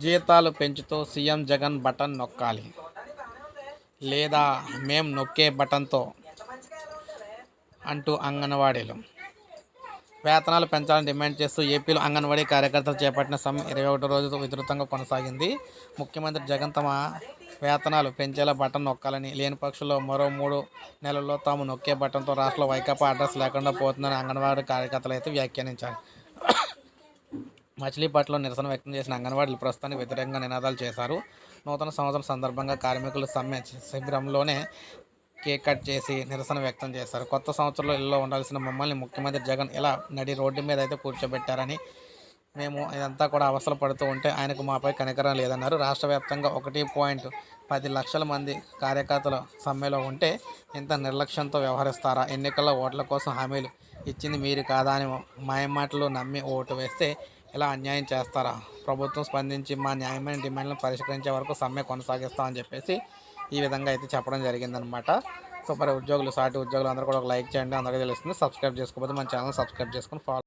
జీతాలు పెంచుతూ CM Jagan button నొక్కాలి. లేదా మేం నొక్కే బటన్తో అంటూ అంగన్వాడీలు. వేతనాలు పెంచాలని డిమాండ్ చేస్తూ ఏపీలో అంగన్వాడీ కార్యకర్తలు చేపట్టిన సమ్మె ఇరవై ఒకటో రోజుతో విస్తృతంగా కొనసాగింది. ముఖ్యమంత్రి జగన్ తమ వేతనాలు పెంచేలా బటన్ నొక్కాలని లేని పక్షంలో మరో మూడు నెలల్లో తాము నొక్కే బటన్తో రాష్ట్రంలో వైకాపా అడ్రస్ లేకుండా పోతుందని అంగన్వాడీ కార్యకర్తలు అయితే వ్యాఖ్యానించారు. మచిలీపట్నంలో నిరసన వ్యక్తం చేసిన అంగన్వాడీలు ప్రస్తుతానికి వ్యతిరేకంగా నినాదాలు చేశారు. నూతన సంవత్సరం సందర్భంగా కార్మికులు సమ్మె శిబిరంలోనే కేక్ కట్ చేసి నిరసన వ్యక్తం చేశారు. కొత్త సంవత్సరంలో ఇల్లు ఉండాల్సిన మమ్మల్ని ముఖ్యమంత్రి జగన్ ఇలా నడి రోడ్డు మీద అయితే కూర్చోబెట్టారని మేము ఇదంతా కూడా అవసరం పడుతూ ఉంటే ఆయనకు మాపై కనికరం లేదన్నారు. రాష్ట్ర వ్యాప్తంగా ఒకటి పాయింట్ పది లక్షల మంది కార్యకర్తలు సమ్మెలో ఉంటే ఇంత నిర్లక్ష్యంతో వ్యవహరిస్తారా? ఎన్నికల్లో ఓట్ల కోసం హామీలు ఇచ్చింది మీరు కాదా అని మాయమాటలు నమ్మి ఓటు వేస్తే ఇలా అన్యాయం చేస్తారా? ప్రభుత్వం స్పందించి మా న్యాయమైన డిమాండ్లను పరిష్కరించే వరకు సమ్మె కొనసాగిస్తామని చెప్పేసి ఈ విధంగా అయితే చెప్పడం జరిగిందనమాట సో మరి ఉద్యోగులు సాటి ఉద్యోగులు అందరూ కూడా ఒక లైక్ చేయండి. అందరికీ తెలుస్తుంది. సబ్స్క్రైబ్ చేసుకోకపోతే మన ఛానల్ సబ్స్క్రైబ్ చేసుకుని ఫాలో